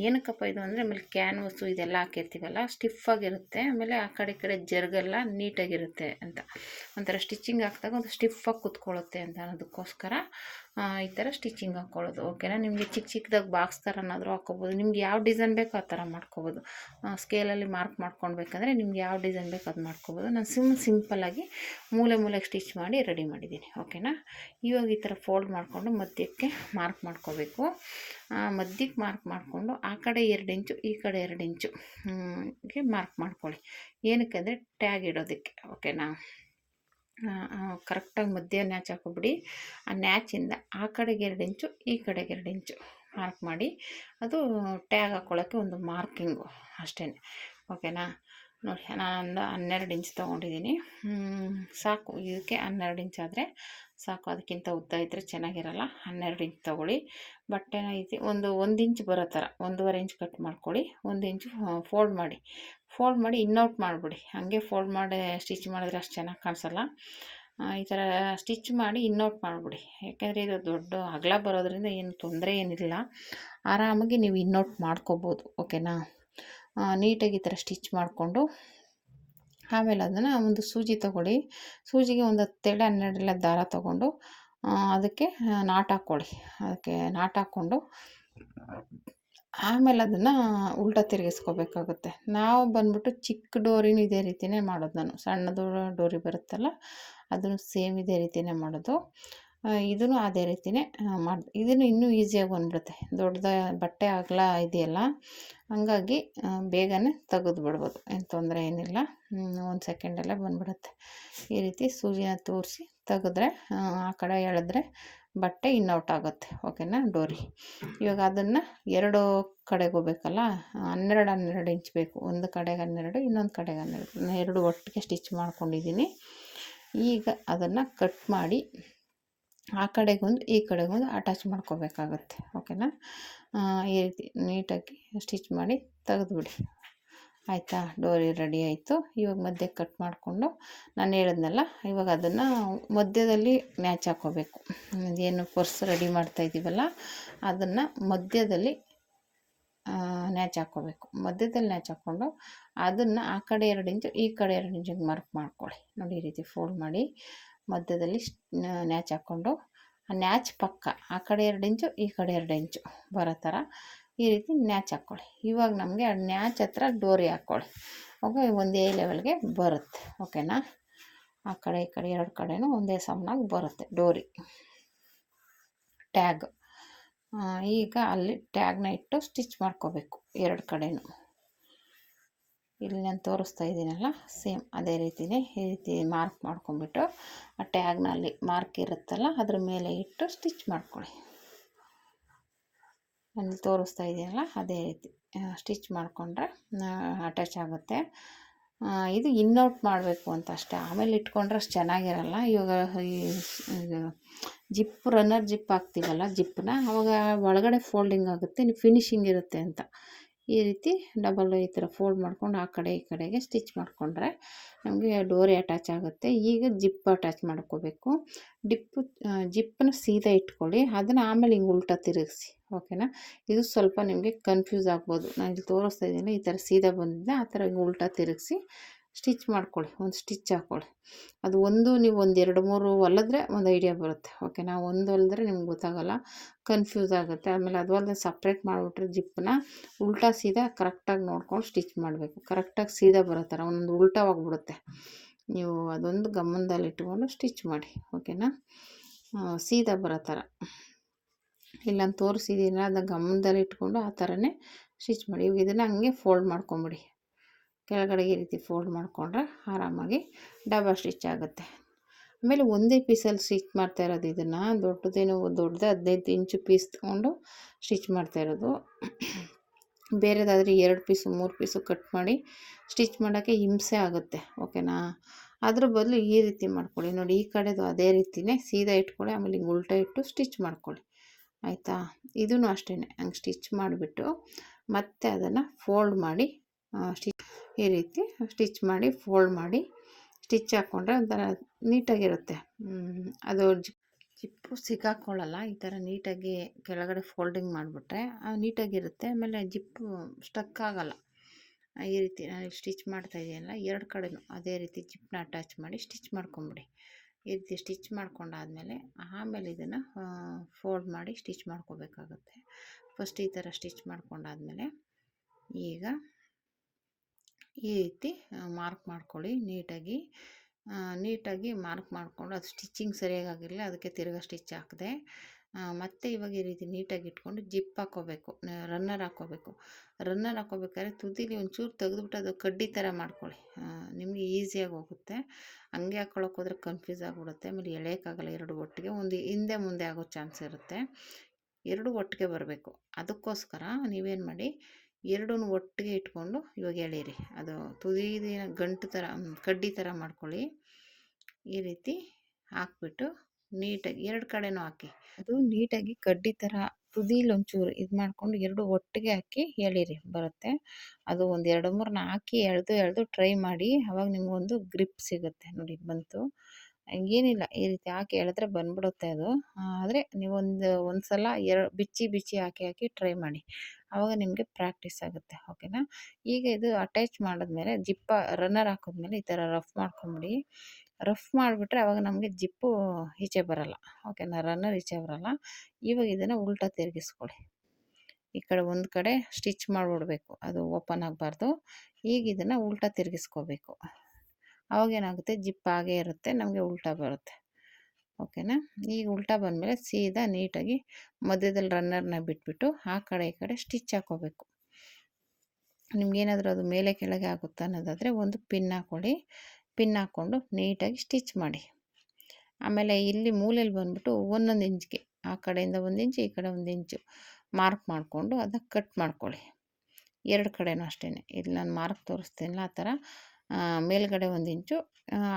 ಏನಕ್ಕಪ್ಪ ಇದು ಅಂದರೆ ಆಮೇಲೆ ಕ್ಯಾನ್ವಸ್ಸು ಇದೆಲ್ಲ ಹಾಕಿರ್ತೀವಲ್ಲ ಸ್ಟಿಫಾಗಿರುತ್ತೆ ಆಮೇಲೆ ಆ ಕಡೆ ಈ ಕಡೆ ಜರ್ಗೆಲ್ಲ ನೀಟಾಗಿರುತ್ತೆ ಅಂತ. ಒಂಥರ ಸ್ಟಿಚಿಂಗ್ ಹಾಕಿದಾಗ ಒಂದು ಸ್ಟಿಫಾಗಿ ಸುಲಭವಾಗಿ ಕುತ್ಕೊಳ್ಳುತ್ತೆ ಅಂತ ಅನ್ನೋದಕ್ಕೋಸ್ಕರ ಈ ಥರ ಸ್ಟಿಚಿಂಗ್ ಹಾಕ್ಕೊಳ್ಳೋದು ಓಕೆನಾ ನಿಮಗೆ ಚಿಕ್ಕ ಚಿಕ್ಕದಾಗಿ ಬಾಕ್ಸ್ ಥರನಾದರೂ ಹಾಕ್ಕೋಬೋದು ನಿಮ್ಗೆ ಯಾವ ಡಿಸೈನ್ ಬೇಕೋ ಆ ಥರ ಮಾಡ್ಕೋಬೋದು. ಸ್ಕೇಲಲ್ಲಿ ಮಾರ್ಕ್ ಮಾಡ್ಕೊಳ್ಬೇಕಂದ್ರೆ ನಿಮ್ಗೆ ಯಾವ ಡಿಸೈನ್ ಬೇಕೋ ಅದು ಮಾಡ್ಕೋಬೋದು. ನಾನು ಸಿಮ್ ಸಿಂಪಲ್ಲಾಗಿ ಮೂಲೆ ಮೂಲೆಗೆ ಸ್ಟಿಚ್ ಮಾಡಿ ರೆಡಿ ಮಾಡಿದ್ದೀನಿ. ಓಕೆನಾ ಇವಾಗ ಈ ಥರ ಫೋಲ್ಡ್ ಮಾಡಿಕೊಂಡು ಮಧ್ಯಕ್ಕೆ ಮಾರ್ಕ್ ಮಾಡ್ಕೋಬೇಕು. ಮಧ್ಯಕ್ಕೆ ಮಾರ್ಕ್ ಮಾಡಿಕೊಂಡು ಆ ಕಡೆ ಎರಡು ಇಂಚು, ಈ ಕಡೆ ಎರಡು ಇಂಚು ಮಾರ್ಕ್ ಮಾಡ್ಕೊಳ್ಳಿ. ಏನಕ್ಕೆ ಅಂದರೆ ಟ್ಯಾಗ್ ಇಡೋದಕ್ಕೆ. ಓಕೆನಾ ಕರೆಕ್ಟಾಗಿ ಮಧ್ಯ ನ್ಯಾಚ್ ಹಾಕೋಬಿಡಿ ಆ ನ್ಯಾಚಿಂದ ಆ ಕಡೆಗೆ ಎರಡು ಇಂಚು, ಈ ಕಡೆಗೆ ಎರಡು ಇಂಚು ಮಾರ್ಕ್ ಮಾಡಿ. ಅದು ಟ್ಯಾಗ್ ಹಾಕ್ಕೊಳ್ಳೋಕ್ಕೆ ಒಂದು ಮಾರ್ಕಿಂಗು ಅಷ್ಟೇ ಓಕೆನಾ? ನೋಡಿ, ನಾನೊಂದು ಹನ್ನೆರಡು ಇಂಚ್ ತೊಗೊಂಡಿದ್ದೀನಿ. ಸಾಕು. ಇದಕ್ಕೆ ಹನ್ನೆರಡು ಇಂಚ್ ಆದರೆ ಸಾಕು. ಅದಕ್ಕಿಂತ ಉದ್ದ ಇದ್ದರೆ ಚೆನ್ನಾಗಿರಲ್ಲ. ಹನ್ನೆರಡು ಇಂಚ್ ತೊಗೊಳ್ಳಿ. ಬಟ್ಟೆನ ಐತಿ ಒಂದು ಒಂದು ಇಂಚ್ ಬರೋ ಥರ ಒಂದೂವರೆ ಇಂಚ್ ಕಟ್ ಮಾಡ್ಕೊಳ್ಳಿ. ಒಂದು ಇಂಚು ಫೋಲ್ಡ್ ಮಾಡಿ. ಫೋಲ್ಡ್ ಮಾಡಿ ಇನ್ನೌಟ್ ಮಾಡಿಬಿಡಿ. ಹಾಗೆ ಫೋಲ್ಡ್ ಮಾಡಿ, ಸ್ಟಿಚ್ ಮಾಡಿದ್ರೆ ಅಷ್ಟು ಚೆನ್ನಾಗಿ ಕಾಣಿಸಲ್ಲ. ಈ ಥರ ಸ್ಟಿಚ್ ಮಾಡಿ ಇನ್ನೌಟ್ ಮಾಡಿಬಿಡಿ. ಯಾಕೆಂದರೆ ಇದು ದೊಡ್ಡ ಅಗಲ ಬರೋದ್ರಿಂದ ಏನು ತೊಂದರೆ ಏನಿಲ್ಲ. ಆರಾಮಾಗಿ ನೀವು ಇನ್ನೌಟ್ ಮಾಡ್ಕೋಬೋದು. ಓಕೆನಾ? ನೀಟಾಗಿ ಈ ಥರ ಸ್ಟಿಚ್ ಮಾಡಿಕೊಂಡು ಆಮೇಲೆ ಅದನ್ನು ಒಂದು ಸೂಜಿ ತಗೊಳ್ಳಿ. ಸೂಜಿಗೆ ಒಂದು ಹತ್ತೆರಡು ಹನ್ನೆರಡೆಲ್ಲ ದಾರ ತಗೊಂಡು ಅದಕ್ಕೆ ನಾಟ್ ಹಾಕ್ಕೊಳ್ಳಿ. ಅದಕ್ಕೆ ನಾಟ್ ಹಾಕ್ಕೊಂಡು ಆಮೇಲೆ ಅದನ್ನು ಉಲ್ಟ ತಿರುಗಿಸ್ಕೋಬೇಕಾಗುತ್ತೆ. ನಾವು ಬಂದ್ಬಿಟ್ಟು ಚಿಕ್ಕ ಡೋರಿನೂ ಇದೇ ರೀತಿಯೇ ಮಾಡೋದು ನಾನು. ಸಣ್ಣದು ಡೋರಿ ಬರುತ್ತಲ್ಲ, ಅದನ್ನು ಸೇಮ್ ಇದೇ ರೀತಿಯೇ ಮಾಡೋದು. ಇದನ್ನು ಅದೇ ರೀತಿಯೇ ಮಾಡಿ, ಇದನ್ನು ಇನ್ನೂ ಈಸಿಯಾಗಿ ಬಂದ್ಬಿಡುತ್ತೆ. ದೊಡ್ಡದ ಬಟ್ಟೆ ಅಗಲ ಇದೆಯಲ್ಲ ಹಂಗಾಗಿ ಬೇಗನೆ ತೆಗೆದು ಬಿಡ್ಬೋದು. ಏನು ತೊಂದರೆ ಏನಿಲ್ಲ. ಒಂದು ಸೆಕೆಂಡಲ್ಲೇ ಬಂದ್ಬಿಡುತ್ತೆ. ಈ ರೀತಿ ಸೂಜಿನ ತೋರಿಸಿ ತೆಗೆದ್ರೆ, ಆ ಕಡೆ ಎಳೆದ್ರೆ ಬಟ್ಟೆ ಇನ್ನೌಟ್ ಆಗುತ್ತೆ. ಓಕೆನಾ, ಡೋರಿ? ಇವಾಗ ಅದನ್ನು ಎರಡು ಕಡೆಗೆ ಹೋಗ್ಬೇಕಲ್ಲ ಹನ್ನೆರಡು ಹನ್ನೆರಡು ಇಂಚ್ ಬೇಕು. ಒಂದು ಕಡೆಗೆ ಹನ್ನೆರಡು, ಇನ್ನೊಂದು ಕಡೆಗೆ ಹನ್ನೆರಡು. ಎರಡು ಒಟ್ಟಿಗೆ ಸ್ಟಿಚ್ ಮಾಡ್ಕೊಂಡಿದ್ದೀನಿ. ಈಗ ಅದನ್ನು ಕಟ್ ಮಾಡಿ ಆ ಕಡೆಗೊಂದು, ಈ ಕಡೆಗೊಂದು ಅಟ್ಯಾಚ್ ಮಾಡ್ಕೋಬೇಕಾಗತ್ತೆ ಓಕೆನಾ ಈ ರೀತಿ ನೀಟಾಗಿ ಸ್ಟಿಚ್ ಮಾಡಿ ತೆಗೆದುಬಿಡಿ. ಆಯಿತಾ? ಡೋರಿ ರೆಡಿ ಆಯಿತು. ಇವಾಗ ಮಧ್ಯೆ ಕಟ್ ಮಾಡಿಕೊಂಡು ನಾನು ಹೇಳಿದ್ನಲ್ಲ, ಇವಾಗ ಅದನ್ನು ಮಧ್ಯದಲ್ಲಿ ಮ್ಯಾಚ್ ಹಾಕ್ಕೋಬೇಕು ಏನು ಪರ್ಸ್ ರೆಡಿ ಮಾಡ್ತಾ ಇದ್ದೀವಲ್ಲ ಅದನ್ನು ಮಧ್ಯದಲ್ಲಿ ನ್ಯಾಚ್ ಹಾಕ್ಕೋಬೇಕು ಮಧ್ಯದಲ್ಲಿ ನ್ಯಾಚ್ ಹಾಕ್ಕೊಂಡು ಅದನ್ನು ಆ ಕಡೆ ಎರಡು ಇಂಚು, ಈ ಕಡೆ ಎರಡು ಇಂಚಿಗೆ ಮಾರ್ಕ್ ಮಾಡ್ಕೊಳ್ಳಿ. ನೋಡಿ ಈ ರೀತಿ ಫೋಲ್ಡ್ ಮಾಡಿ. ಮಧ್ಯದಲ್ಲಿ ನ್ಯಾಚ್ ಹಾಕ್ಕೊಂಡು, ಆ ನ್ಯಾಚ್ ಪಕ್ಕ, ಆ ಕಡೆ ಎರಡು ಇಂಚು, ಈ ಕಡೆ ಎರಡು ಇಂಚು ಬರೋ ಥರ ಈ ರೀತಿ ನ್ಯಾಚ್ ಹಾಕ್ಕೊಳ್ಳಿ. ಇವಾಗ ನಮಗೆ ಆ ನ್ಯಾಚ್ ಹತ್ರ ಡೋರಿ ಹಾಕ್ಕೊಳ್ಳಿ. ಓಕೆ ಒಂದೇ ಲೆವೆಲ್ಗೆ ಬರುತ್ತೆ, ಓಕೆನಾ? ಆ ಕಡೆ, ಈ ಕಡೆ ಎರಡು ಕಡೆನೂ ಒಂದೇ ಸಮನಾಗಿ ಬರುತ್ತೆ ಡೋರಿ. ಟ್ಯಾಗ್. ಈಗ ಅಲ್ಲಿ ಟ್ಯಾಗ್ನ ಇಟ್ಟು ಸ್ಟಿಚ್ ಮಾಡ್ಕೋಬೇಕು ಎರಡು ಕಡೆನೂ. ಇಲ್ಲಿ ನಾನು ತೋರಿಸ್ತಾ ಇದ್ದೀನಲ್ಲ ಸೇಮ್ ಅದೇ ರೀತಿಯೇ ಈ ರೀತಿ ಮಾರ್ಕ್ ಮಾಡ್ಕೊಂಬಿಟ್ಟು ಆ ಟ್ಯಾಗ್ನಲ್ಲಿ ಮಾರ್ಕ್ ಇರುತ್ತಲ್ಲ, ಅದ್ರ ಮೇಲೆ ಇಟ್ಟು ಸ್ಟಿಚ್ ಮಾಡ್ಕೊಳ್ಳಿ. ಅಲ್ಲಿ ತೋರಿಸ್ತಾ ಇದೆಯಲ್ಲ, ಅದೇ ರೀತಿ ಸ್ಟಿಚ್ ಮಾಡಿಕೊಂಡ್ರೆ ಅಟ್ಯಾಚ್ ಆಗುತ್ತೆ. ಇದು ಇನ್ನೌಟ್ ಮಾಡಬೇಕು ಅಂತ ಅಷ್ಟೇ, ಆಮೇಲೆ ಇಟ್ಕೊಂಡ್ರೆ ಅಷ್ಟು ಚೆನ್ನಾಗಿರಲ್ಲ. ಇವಾಗ ಈ ಜಿಪ್ ರನ್ನರ್ ಜಿಪ್ ಹಾಕ್ತೀವಲ್ಲ ಜಿಪ್ಪನ್ನ ಅವಾಗ ಒಳಗಡೆ ಫೋಲ್ಡಿಂಗ್ ಆಗುತ್ತೆ ಫಿನಿಶಿಂಗ್ ಇರುತ್ತೆ ಅಂತ. ಈ ರೀತಿ ಡಬಲ್ ಈ ಥರ ಫೋಲ್ಡ್ ಮಾಡ್ಕೊಂಡು ಆ ಕಡೆ ಈ ಕಡೆಗೆ ಸ್ಟಿಚ್ ಮಾಡಿಕೊಂಡ್ರೆ ನಮಗೆ ಡೋರಿ ಅಟ್ಯಾಚ್ ಆಗುತ್ತೆ. ಈಗ ಜಿಪ್ ಅಟ್ಯಾಚ್ ಮಾಡ್ಕೋಬೇಕು. ಡಿಪ್ಪು ಜಿಪ್ಪನ್ನು ಸೀದಾ ಇಟ್ಕೊಳ್ಳಿ. ಅದನ್ನು ಆಮೇಲೆ ಹಿಂಗೆ ಉಲ್ಟಾ ತಿರುಗಿಸಿ ಓಕೆನಾ ಇದು ಸ್ವಲ್ಪ ನಿಮಗೆ ಕನ್ಫ್ಯೂಸ್ ಆಗ್ಬೋದು. ನಾನು ಇಲ್ಲಿ ತೋರಿಸ್ತಾ ಇದ್ದೀನಿ, ಈ ಥರ ಸೀದಾ ಬಂದಿದೆ ಆ ಥರ ಹಿಂಗೆ ಉಲ್ಟಾ ತಿರುಗಿಸಿ ಸ್ಟಿಚ್ ಮಾಡ್ಕೊಳ್ಳಿ, ಒಂದು ಸ್ಟಿಚ್ ಹಾಕ್ಕೊಳ್ಳಿ ಅದು ಒಂದು, ನೀವು ಒಂದು ಎರಡು, ಮೂರು ಹೊಲಿದ್ರೆ ಒಂದು ಐಡಿಯಾ ಬರುತ್ತೆ. ಓಕೆನಾ ಒಂದು ಹೊಲಿದ್ರೆ ನಿಮ್ಗೆ ಗೊತ್ತಾಗಲ್ಲ, ಕನ್ಫ್ಯೂಸ್ ಆಗುತ್ತೆ. ಆಮೇಲೆ ಅದು ಅಲ್ಲದೆ ಸಪ್ರೇಟ್ ಮಾಡಿಬಿಟ್ರೆ ಜಿಪ್ಪನ್ನ ಉಲ್ಟಾ ಸೀದಾ ಕರೆಕ್ಟಾಗಿ ನೋಡ್ಕೊಂಡು ಸ್ಟಿಚ್ ಮಾಡಬೇಕು. ಕರೆಕ್ಟಾಗಿ ಸೀದಾ ಬರೋ ಥರ, ಒಂದೊಂದು ಉಲ್ಟಾವಾಗ್ಬಿಡುತ್ತೆ ನೀವು ಅದೊಂದು ಗಮನದಲ್ಲಿ ಇಟ್ಕೊಂಡು ಸ್ಟಿಚ್ ಮಾಡಿ, ಓಕೆನಾ? ಸೀದಾ ಬರೋ ಥರ. ಇಲ್ಲ ತೋರಿಸಿದ್ದೀನ ಅದನ್ನ ಗಮನದಲ್ಲಿ ಇಟ್ಕೊಂಡು ಆ ಥರನೇ ಸ್ಟಿಚ್ ಮಾಡಿ. ಇವಾಗ ಇದನ್ನು ಹಂಗೆ ಫೋಲ್ಡ್ ಮಾಡ್ಕೊಂಬಿಡಿ. ಕೆಳಗಡೆ ಈ ರೀತಿ ಫೋಲ್ಡ್ ಮಾಡಿಕೊಂಡ್ರೆ ಆರಾಮಾಗಿ ಡಬಲ್ ಸ್ಟಿಚ್ ಆಗುತ್ತೆ. ಆಮೇಲೆ ಒಂದೇ ಪೀಸಲ್ಲಿ ಸ್ಟಿಚ್ ಮಾಡ್ತಾ ಇರೋದು ಇದನ್ನು ದೊಡ್ಡದೇನು ದೊಡ್ಡದೇ ಹದಿನೈದು ಇಂಚು ಪೀಸ್ ತೊಗೊಂಡು ಸ್ಟಿಚ್ ಮಾಡ್ತಾ ಇರೋದು. ಬೇರೆದಾದರೆ ಎರಡು ಪೀಸು ಮೂರು ಪೀಸು ಕಟ್ ಮಾಡಿ ಸ್ಟಿಚ್ ಮಾಡೋಕ್ಕೆ ಹಿಂಸೆ ಆಗುತ್ತೆ ಓಕೆನಾ ಅದ್ರ ಬದಲು ಈ ರೀತಿ ಮಾಡ್ಕೊಳ್ಳಿ. ನೋಡಿ, ಈ ಕಡೆದು ಅದೇ ರೀತಿನೇ ಸೀದಾ ಇಟ್ಕೊಳ್ಳಿ, ಆಮೇಲೆ ಹಿಂಗೆ ಉಲ್ಟಾ ಇಟ್ಟು ಸ್ಟಿಚ್ ಮಾಡ್ಕೊಳ್ಳಿ. ಆಯಿತಾ? ಇದೂ ಅಷ್ಟೇ ಹಂಗೆ ಸ್ಟಿಚ್ ಮಾಡಿಬಿಟ್ಟು ಮತ್ತೆ ಅದನ್ನು ಫೋಲ್ಡ್ ಮಾಡಿ ಸ್ಟಿಚ್ ಈ ರೀತಿ ಸ್ಟಿಚ್ ಮಾಡಿ, ಫೋಲ್ಡ್ ಮಾಡಿ, ಸ್ಟಿಚ್ ಹಾಕ್ಕೊಂಡ್ರೆ ಒಂಥರ ನೀಟಾಗಿರುತ್ತೆ. ಅದು ಜಿಪ್ ಜಿಪ್ಪು ಸಿಗಾಕೊಳ್ಳಲ್ಲ, ಈ ಥರ ನೀಟಾಗಿ ಕೆಳಗಡೆ ಫೋಲ್ಡಿಂಗ್ ಮಾಡಿಬಿಟ್ರೆ ನೀಟಾಗಿರುತ್ತೆ, ಆಮೇಲೆ ಜಿಪ್ಪು ಸ್ಟಕ್ ಆಗಲ್ಲ. ಈ ರೀತಿ ನಾನು ಸ್ಟಿಚ್ ಮಾಡ್ತಾ ಇದೆಯಲ್ಲ ಎರಡು ಕಡೆನೂ ಅದೇ ರೀತಿ ಜಿಪ್ಪನ್ನ ಅಟ್ಯಾಚ್ ಮಾಡಿ ಸ್ಟಿಚ್ ಮಾಡ್ಕೊಂಬಿಡಿ. ಈ ರೀತಿ ಸ್ಟಿಚ್ ಮಾಡ್ಕೊಂಡಾದಮೇಲೆ ಆಮೇಲೆ ಇದನ್ನು ಫೋಲ್ಡ್ ಮಾಡಿ ಸ್ಟಿಚ್ ಮಾಡ್ಕೋಬೇಕಾಗುತ್ತೆ. ಫಸ್ಟ್ ಈ ಥರ ಸ್ಟಿಚ್ ಮಾಡ್ಕೊಂಡಾದಮೇಲೆ ಈಗ ಈ ರೀತಿ ಮಾರ್ಕ್ ಮಾಡ್ಕೊಳ್ಳಿ ನೀಟಾಗಿ. ನೀಟಾಗಿ ಮಾರ್ಕ್ ಮಾಡಿಕೊಂಡು ಅದು ಸ್ಟಿಚ್ಚಿಂಗ್ ಸರಿಯಾಗಿ ಆಗಿರಲಿಲ್ಲ, ಅದಕ್ಕೆ ತಿರ್ಗಾ ಸ್ಟಿಚ್ ಹಾಕಿದೆ. ಮತ್ತು ಇವಾಗ ಈ ರೀತಿ ನೀಟಾಗಿ ಇಟ್ಕೊಂಡು ಜಿಪ್ ಹಾಕ್ಕೋಬೇಕು ರನ್ನರ್ ಹಾಕ್ಕೋಬೇಕು. ರನ್ನರ್ ಹಾಕ್ಕೋಬೇಕಾದ್ರೆ ತುದಿಲಿ ಒಂಚೂರು ತೆಗೆದುಬಿಟ್ಟು ಅದು ಕಡ್ಡಿ ಥರ ಮಾಡ್ಕೊಳ್ಳಿ. ನಿಮಗೆ ಈಸಿಯಾಗಿ ಹೋಗುತ್ತೆ. ಹಂಗೆ ಹಾಕ್ಕೊಳಕ್ಕೆ ಹೋದ್ರೆ ಕನ್ಫ್ಯೂಸ್ ಆಗಿಬಿಡುತ್ತೆ. ಆಮೇಲೆ ಎಳೆಯೋಕ್ಕಾಗಲ್ಲ ಎರಡು ಒಟ್ಟಿಗೆ, ಒಂದು ಹಿಂದೆ ಮುಂದೆ ಆಗೋ ಚಾನ್ಸ್ ಇರುತ್ತೆ. ಎರಡು ಒಟ್ಟಿಗೆ ಬರಬೇಕು. ಅದಕ್ಕೋಸ್ಕರ ನೀವೇನು ಮಾಡಿ ಎರಡೂ ಒಟ್ಟಿಗೆ ಇಟ್ಕೊಂಡು ಇವಾಗ ಎಳೀರಿ. ಅದು ತುದಿದಿನ ಗಂಟು ಥರ ಕಡ್ಡಿ ಥರ ಮಾಡ್ಕೊಳ್ಳಿ. ಈ ರೀತಿ ಹಾಕ್ಬಿಟ್ಟು ನೀಟಾಗಿ ಎರಡು ಕಡೆನೂ ಹಾಕಿ. ಅದು ನೀಟಾಗಿ ಕಡ್ಡಿ ಥರ ತುದಿಲಿ ಒಂಚೂರು ಇದು ಮಾಡಿಕೊಂಡು ಎರಡು ಒಟ್ಟಿಗೆ ಹಾಕಿ ಎಳೀರಿ, ಬರುತ್ತೆ. ಅದು ಒಂದು ಎರಡು ಮೂರನ್ನ ಹಾಕಿ ಎಳೆದು ಎಳೆದು ಟ್ರೈ ಮಾಡಿ, ಅವಾಗ ನಿಮಗೊಂದು ಗ್ರಿಪ್ ಸಿಗುತ್ತೆ. ನೋಡಿ ಬಂತು. ಹಂಗೇನಿಲ್ಲ, ಈ ರೀತಿ ಹಾಕಿ ಎಳೆದ್ರೆ ಬಂದ್ಬಿಡುತ್ತೆ ಅದು. ಆದರೆ ನೀವೊಂದು ಒಂದು ಸಲ ಎರಡು ಬಿಚ್ಚಿ ಬಿಚ್ಚಿ ಹಾಕಿ ಹಾಕಿ ಟ್ರೈ ಮಾಡಿ. ಆವಾಗ ನಿಮಗೆ ಪ್ರಾಕ್ಟೀಸ್ ಆಗುತ್ತೆ, ಓಕೆನಾ? ಈಗ ಇದು ಅಟ್ಯಾಚ್ ಮಾಡಿದ್ಮೇಲೆ ಜಿಪ್ಪ ರನ್ನರ್ ಹಾಕಿದ್ಮೇಲೆ ಈ ಥರ ರಫ್ ಮಾಡ್ಕೊಂಬಿಡಿ. ರಫ್ ಮಾಡಿಬಿಟ್ರೆ ಆವಾಗ ನಮಗೆ ಜಿಪ್ಪು ಈಚೆ ಬರಲ್ಲ, ಓಕೆನಾ? ರನ್ನರ್ ಈಚೆ ಬರಲ್ಲ. ಇವಾಗ ಇದನ್ನು ಉಲ್ಟಾ ತಿರುಗಿಸ್ಕೊಳ್ಳಿ ಈ ಕಡೆ ಒಂದು ಕಡೆ ಸ್ಟಿಚ್ ಮಾಡಿಬಿಡ್ಬೇಕು, ಅದು ಓಪನ್ ಆಗಬಾರ್ದು. ಈಗ ಇದನ್ನು ಉಲ್ಟಾ ತಿರುಗಿಸ್ಕೋಬೇಕು. ಅವಾಗೇನಾಗುತ್ತೆ ಜಿಪ್ ಆಗೇ ಇರುತ್ತೆ, ನಮಗೆ ಉಲ್ಟಾ ಬರುತ್ತೆ. ಓಕೆನಾ? ಈಗ ಉಲ್ಟಾ ಬಂದಮೇಲೆ ಸೀದಾ ನೀಟಾಗಿ ಮಧ್ಯದಲ್ಲಿ ರನ್ನರ್ನ ಬಿಟ್ಬಿಟ್ಟು ಆ ಕಡೆ ಈ ಕಡೆ ಸ್ಟಿಚ್ ಹಾಕೋಬೇಕು ನಿಮ್ಗೇನಾದರೂ ಅದು ಮೇಲೆ ಕೆಳಗೆ ಆಗುತ್ತೆ ಅನ್ನೋದಾದರೆ ಒಂದು ಪಿನ್ ಹಾಕ್ಕೊಳ್ಳಿ ಪಿನ್ ಹಾಕ್ಕೊಂಡು ನೀಟಾಗಿ ಸ್ಟಿಚ್ ಮಾಡಿ. ಆಮೇಲೆ ಇಲ್ಲಿ ಮೂಲೆಯಲ್ಲಿ ಬಂದ್ಬಿಟ್ಟು ಒಂದೊಂದು ಇಂಚ್ಗೆ, ಆ ಕಡೆಯಿಂದ ಒಂದು ಇಂಚು, ಈ ಕಡೆ ಒಂದು ಇಂಚು ಮಾರ್ಕ್ ಮಾಡಿಕೊಂಡು ಅದನ್ನು ಕಟ್ ಮಾಡ್ಕೊಳ್ಳಿ. ಎರಡು ಕಡೆನೂ ಅಷ್ಟೇ ಇಲ್ಲಿ ನಾನು ಮಾರ್ಕ್ ತೋರಿಸ್ತೀನಲ್ಲ ಆ ಥರ. ಮೇಲ್ಗಡೆ ಒಂದು ಇಂಚು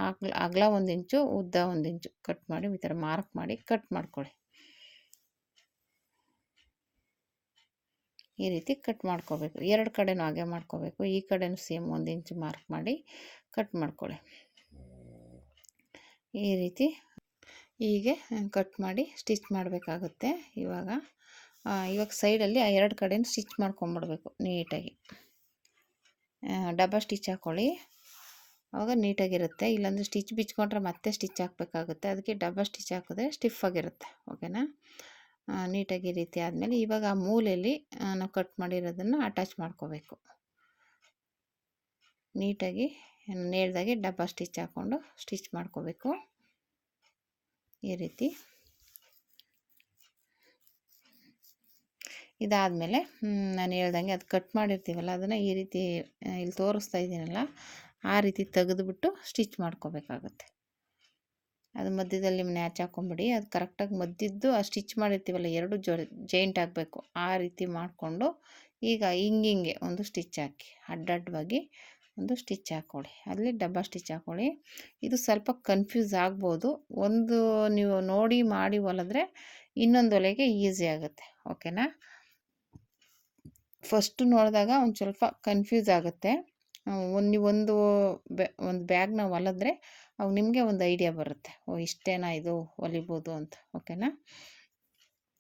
ಅಗ್ಲ, ಅಗಲ ಒಂದು ಇಂಚು, ಉದ್ದ ಒಂದು ಇಂಚು. ಕಟ್ ಮಾಡಿ, ಈ ಥರ ಮಾರ್ಕ್ ಮಾಡಿ, ಕಟ್ ಮಾಡ್ಕೊಳ್ಳಿ. ಈ ರೀತಿ ಕಟ್ ಮಾಡ್ಕೋಬೇಕು. ಎರಡು ಕಡೆನೂ ಹಾಗೆ ಮಾಡ್ಕೋಬೇಕು. ಈ ಕಡೆನೂ ಸೇಮ್ ಒಂದು ಇಂಚು ಮಾರ್ಕ್ ಮಾಡಿ ಕಟ್ ಮಾಡ್ಕೊಳ್ಳಿ. ಈ ರೀತಿ ಹೀಗೆ ಕಟ್ ಮಾಡಿ ಸ್ಟಿಚ್ ಮಾಡಬೇಕಾಗುತ್ತೆ ಇವಾಗ. ಇವಾಗ ಸೈಡಲ್ಲಿ ಆ ಎರಡು ಕಡೆನೂ ಸ್ಟಿಚ್ ಮಾಡ್ಕೊಂಬಿಡ್ಬೇಕು ನೀಟಾಗಿ. ಡಬ್ಬ ಸ್ಟಿಚ್ ಹಾಕ್ಕೊಳ್ಳಿ ಆವಾಗ ನೀಟಾಗಿರುತ್ತೆ. ಇಲ್ಲಾಂದರೆ ಸ್ಟಿಚ್ ಬಿಚ್ಕೊಂಡ್ರೆ ಮತ್ತೆ ಸ್ಟಿಚ್ ಹಾಕಬೇಕಾಗುತ್ತೆ. ಅದಕ್ಕೆ ಡಬಲ್ ಸ್ಟಿಚ್ ಹಾಕಿದ್ರೆ ಸ್ಟಿಫ್ ಆಗಿರುತ್ತೆ ಓಕೆನಾ ನೀಟಾಗಿ ರೀತಿ ಆದಮೇಲೆ ಇವಾಗ ಆ ಮೂಲೆಯಲ್ಲಿ ನಾವು ಕಟ್ ಮಾಡಿರೋದನ್ನು ಅಟ್ಯಾಚ್ ಮಾಡ್ಕೋಬೇಕು. ನೀಟಾಗಿ ನೇಳ್ದಾಗೆ ಡಬ್ಬ ಸ್ಟಿಚ್ ಹಾಕ್ಕೊಂಡು ಸ್ಟಿಚ್ ಮಾಡ್ಕೋಬೇಕು. ಈ ರೀತಿ. ಇದಾದಮೇಲೆ ನಾನು ಹೇಳ್ದಂಗೆ ಅದು ಕಟ್ ಮಾಡಿರ್ತೀವಲ್ಲ, ಅದನ್ನು ಈ ರೀತಿ ಇಲ್ಲಿ ತೋರಿಸ್ತಾ ಇದ್ದೀನಲ್ಲ ಆ ರೀತಿ ತೆಗೆದುಬಿಟ್ಟು ಸ್ಟಿಚ್ ಮಾಡ್ಕೋಬೇಕಾಗತ್ತೆ. ಅದು ಮಧ್ಯದಲ್ಲಿ ನ್ಯಾಚ್ ಹಾಕೊಂಬಿಡಿ. ಅದು ಕರೆಕ್ಟಾಗಿ ಮದ್ದಿದ್ದು ಆ ಸ್ಟಿಚ್ ಮಾಡಿರ್ತೀವಲ್ಲ, ಎರಡು ಜೊ, ಜೈಂಟ್ ಆಗಬೇಕು ಆ ರೀತಿ ಮಾಡಿಕೊಂಡು ಈಗ ಹಿಂಗಿಂಗೆ ಒಂದು ಸ್ಟಿಚ್ ಹಾಕಿ, ಅಡ್ಡಡ್ಡವಾಗಿ ಒಂದು ಸ್ಟಿಚ್ ಹಾಕ್ಕೊಳ್ಳಿ ಅಲ್ಲಿ ಡಬ್ಬ ಸ್ಟಿಚ್ ಹಾಕ್ಕೊಳ್ಳಿ ಇದು ಸ್ವಲ್ಪ ಕನ್ಫ್ಯೂಸ್ ಆಗ್ಬೋದು. ಒಂದು ನೀವು ನೋಡಿ ಮಾಡಿ ಹೊಲಿದ್ರೆ ಇನ್ನೊಂದು ಒಲೆಗೆ ಈಸಿ ಆಗುತ್ತೆ. ಓಕೆನಾ? ಫಸ್ಟು ನೋಡಿದಾಗ ಒಂದು ಸ್ವಲ್ಪ ಕನ್ಫ್ಯೂಸ್ ಆಗುತ್ತೆ. ಒಂದು ನೀವು ಒಂದು ಬ್ಯಾ ಒಂದು ಬ್ಯಾಗ್ನ ಹೊಲಿದ್ರೆ ಅವಾಗ ನಿಮಗೆ ಒಂದು ಐಡಿಯಾ ಬರುತ್ತೆ. ಓ, ಇಷ್ಟೇನಾ ಇದು ಹೊಲಿಬೋದು ಅಂತ, ಓಕೆನಾ?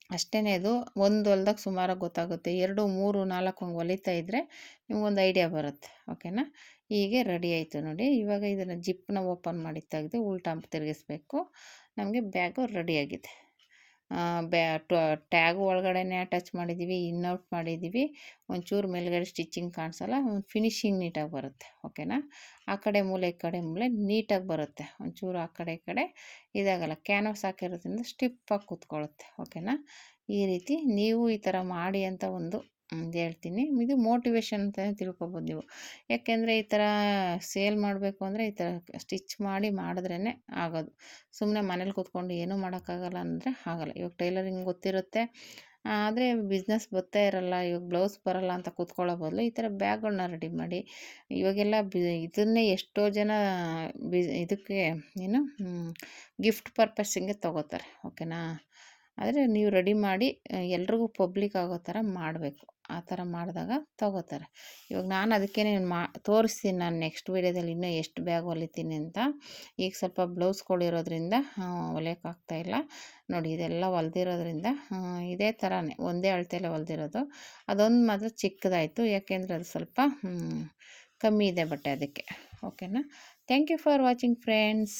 ಅಷ್ಟೇ ಇದು, ಒಂದು ಹೊಲ್ದಾಗ ಸುಮಾರಾಗಿ ಗೊತ್ತಾಗುತ್ತೆ. ಎರಡು, ಮೂರು, ನಾಲ್ಕು ಹಂಗೆ ಹೊಲಿತಾ ಇದ್ದರೆ ನಿಮ್ಗೊಂದು ಐಡಿಯಾ ಬರುತ್ತೆ, ಓಕೆನಾ? ಹೀಗೆ ರೆಡಿ ಆಯಿತು ನೋಡಿ. ಇವಾಗ ಇದನ್ನು ಜಿಪ್ಪನ್ನ ಓಪನ್ ಮಾಡಿ ತೆಗೆದು ಉಲ್ಟಾ ತಿರುಗಿಸ್ಬೇಕು. ನಮಗೆ ಬ್ಯಾಗು ರೆಡಿಯಾಗಿದೆ ಬ್ಯಾ ಟ್ಯಾಗ್ ಒಳಗಡೆನೇ ಅಟ್ಯಾಚ್ ಮಾಡಿದ್ದೀವಿ, ಇನ್ಔಟ್ ಮಾಡಿದ್ದೀವಿ. ಒಂಚೂರು ಮೇಲ್ಗಡೆ ಸ್ಟಿಚಿಂಗ್ ಕಾಣಿಸಲ್ಲ, ಒಂದು ಫಿನಿಶಿಂಗ್ ನೀಟಾಗಿ ಬರುತ್ತೆ, ಓಕೆನಾ? ಆ ಕಡೆ ಮೂಲೆ, ಈ ಕಡೆ ಮೂಲೆ ನೀಟಾಗಿ ಬರುತ್ತೆ, ಒಂಚೂರು ಆ ಕಡೆ, ಈ ಕಡೆ. ಇದಾಗಲ್ಲ, ಕ್ಯಾನ್ವಾಸ್ ಹಾಕಿರೋದ್ರಿಂದ ಸ್ಟಿಪ್ಪಾಗಿ ಕೂತ್ಕೊಳ್ಳುತ್ತೆ ಓಕೆನಾ? ಈ ರೀತಿ ನೀವು ಈ ಥರ ಮಾಡಿ ಅಂತ ಒಂದು ಹೇಳ್ತೀನಿ. ಇದು ಮೋಟಿವೇಶನ್ ಅಂತಲೇ ತಿಳ್ಕೊಬೋದು ನೀವು. ಯಾಕೆಂದರೆ ಈ ಥರ ಸೇಲ್ ಮಾಡಬೇಕು ಅಂದರೆ ಈ ಥರ ಸ್ಟಿಚ್ ಮಾಡಿ ಮಾಡಿದ್ರೇ ಆಗೋದು. ಸುಮ್ಮನೆ ಮನೇಲಿ ಕೂತ್ಕೊಂಡು ಏನೂ ಮಾಡೋಕ್ಕಾಗಲ್ಲ ಅಂದರೆ ಆಗಲ್ಲ. ಇವಾಗ ಟೈಲರಿಂಗ್ ಗೊತ್ತಿರುತ್ತೆ. ಆದರೆ ಬಿಸ್ನೆಸ್ ಗೊತ್ತೇ ಇರಲ್ಲ, ಇವಾಗ ಬ್ಲೌಸ್ ಬರಲ್ಲ ಅಂತ ಕೂತ್ಕೊಳ್ಳೋ ಬದಲು ಈ ಥರ ಬ್ಯಾಗ್ಗಳನ್ನ ರೆಡಿ ಮಾಡಿ. ಇವಾಗೆಲ್ಲ ಬಿ, ಇದನ್ನೇ ಎಷ್ಟೋ ಜನ ಬಿ, ಇದಕ್ಕೆ ಏನು ಗಿಫ್ಟ್ ಪರ್ಪಸ್ಸಿಗೆ ತೊಗೋತಾರೆ. ಓಕೆನಾ? ಆದರೆ ನೀವು ರೆಡಿ ಮಾಡಿ, ಎಲ್ರಿಗೂ ಪಬ್ಲಿಕ್ ಆಗೋ ಥರ ಮಾಡಬೇಕು. ಆ ಥರ ಮಾಡಿದಾಗ ತಗೋತಾರೆ. ಇವಾಗ ನಾನು ಅದಕ್ಕೇ ಮಾ, ತೋರಿಸ್ತೀನಿ ನಾನು ನೆಕ್ಸ್ಟ್ ವೀಡಿಯೋದಲ್ಲಿ ಇನ್ನೂ ಎಷ್ಟು ಬ್ಯಾಗ್ ಹೊಲಿತೀನಿ ಅಂತ. ಈಗ ಸ್ವಲ್ಪ ಬ್ಲೌಸ್ಗಳಿರೋದ್ರಿಂದ ಹೊಲಿಯೋಕ್ಕಾಗ್ತಾಯಿಲ್ಲ ನೋಡಿ, ಇದೆಲ್ಲ ಹೊಲ್ದಿರೋದ್ರಿಂದ ಇದೇ ಥರನೇ ಒಂದೇ ಅಳತೆಯಲ್ಲೇ ಹೊಲ್ದಿರೋದು. ಅದೊಂದು ಮಾತ್ರ ಚಿಕ್ಕದಾಯಿತು, ಯಾಕೆಂದರೆ ಅದು ಸ್ವಲ್ಪ ಕಮ್ಮಿ ಇದೆ ಬಟ್ಟೆ ಅದಕ್ಕೆ. ಓಕೆನಾ? Thank you for watching friends